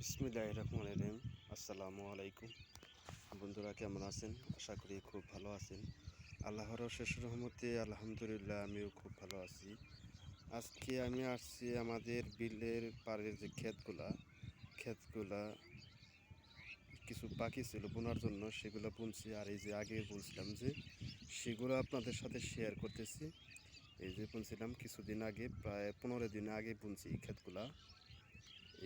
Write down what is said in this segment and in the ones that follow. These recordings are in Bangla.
বিসমিল্লাহ রহমান রহিম। আসসালামু আলাইকুম। বন্ধুরা, কেমন আছেন? আশা করি খুব ভালো আছেন। আল্লাহর শেষ রহমতে, আলহামদুলিল্লাহ, আমিও খুব ভালো আছি। আজকে আমি আসছি আমাদের বিলের পাড়ের যে ক্ষেতগুলা ক্ষেতগুলা কিছু বাকি ছিল বোনার জন্য, সেগুলো বুনছি। আর এই যে আগে বলছিলাম যে, সেগুলো আপনাদের সাথে শেয়ার করতেছি। এই যে বুনছিলাম, কিছুদিন আগে, প্রায় পনেরো দিন আগে বুনছি এই ক্ষেতগুলা।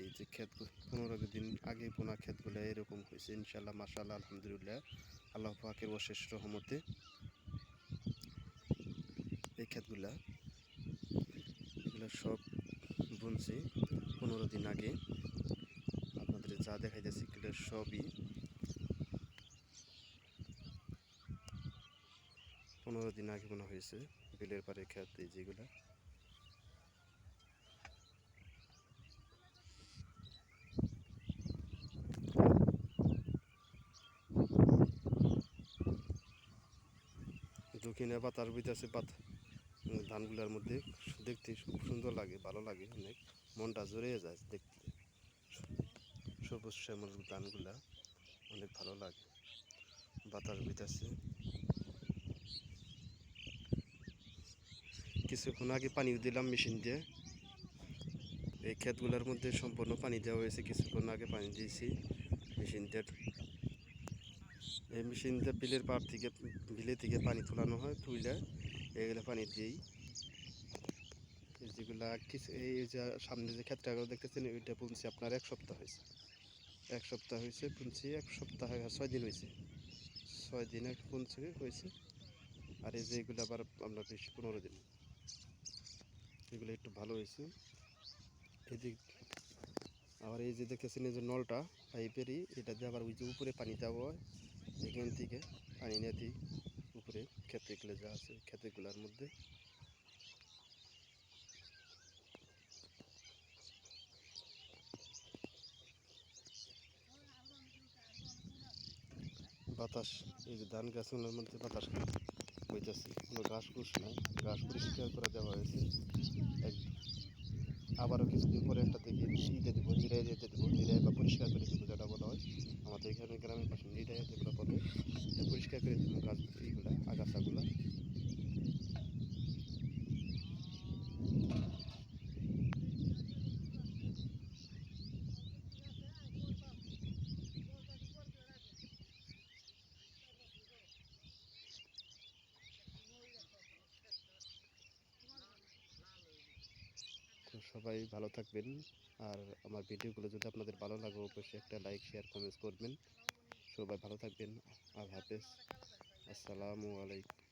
এই যে ক্ষেত পনেরো দিন আগে বোনা ক্ষেতগুলো এরকম হয়েছে ইনশাল্লাহ মাশাল্লাহ আলহামদুলিল্লাহ। আল্লাহ পাকের অশেষ রহমতে এই ক্ষেতগুলা, এগুলো সব বুনছি পনেরো দিন আগে। আপনাদের যা দেখাইতেছি, এগুলো সবই পনেরো দিন আগে বোনা হয়েছে, বিলের পাড়ে ক্ষেত, এই যেগুলা। দক্ষিণে পাতার বিদেশে পাতা ধানগুলার মধ্যে দেখতে খুব সুন্দর লাগে, ভালো লাগে অনেক। মনটা জড়িয়ে যায় দেখতে। সবুজ শ্যামল ধানগুলা অনেক ভালো লাগে। বাতাস বিতাসে কিছুক্ষণ আগে পানি দিলাম মেশিন দিয়ে। এই ক্ষেতগুলোর মধ্যে সম্পূর্ণ পানি দেওয়া হয়েছে, কিছুক্ষণ আগে পানি দিয়েছি মেশিন দিয়ে। এই মেশিন দিয়ে বিলের পাড় থেকে, বিলে থেকে পানি তোলানো হয় তুলে এগুলো পানি দিই এই যেগুলা কিছু, এই যে সামনে যে ক্ষেত্রগুলো দেখতেছেন, ওইটা বুনছি আপনার এক সপ্তাহ হয়েছে। এক সপ্তাহ হয়েছে বুনছি এক সপ্তাহ ছয় দিন হয়েছে। ছয় দিনে বুনছি হয়েছে। আর এই যে এগুলো আবার আপনার বেশি পনেরো দিন। এগুলো একটু ভালো হয়েছে। এদিক, আবার এই যে দেখতেছেন, এই যে নলটা, পাইপেরই, এটা দিয়ে আবার ওই যে উপরে পানি দেওয়া হয়। এখান থেকে পানি নিয়ে উপরে ক্ষেত্রগুলো যা আছে ক্ষেত্রগুলোর মধ্যে। বাতাস, এই যে ধান গাছগুলোর মধ্যে বাতাস বইতেছে। কোনো ঘাস ঘুষ নাই, ঘাস পরিষ্কার করে দেওয়া হয়েছে। আবারও কিছুদিন পরে একটা দেখি নিরাই বা পরিষ্কার করে দেবো যেটা বলা হয় আমাদের এখানে গ্রামের পাশে নিরাই যেগুলো বলে এটা পরিষ্কার করে দেবো গাছ তো সবাই ভালো থাকবেন, আর আমার ভিডিওগুলো যদি আপনাদের ভালো লাগে, অবশ্যই একটা লাইক শেয়ার কমেন্টস করবেন। সবাই ভালো থাকবেন, আল্লাহ হাফেজ। আসসালামু আলাইকুম।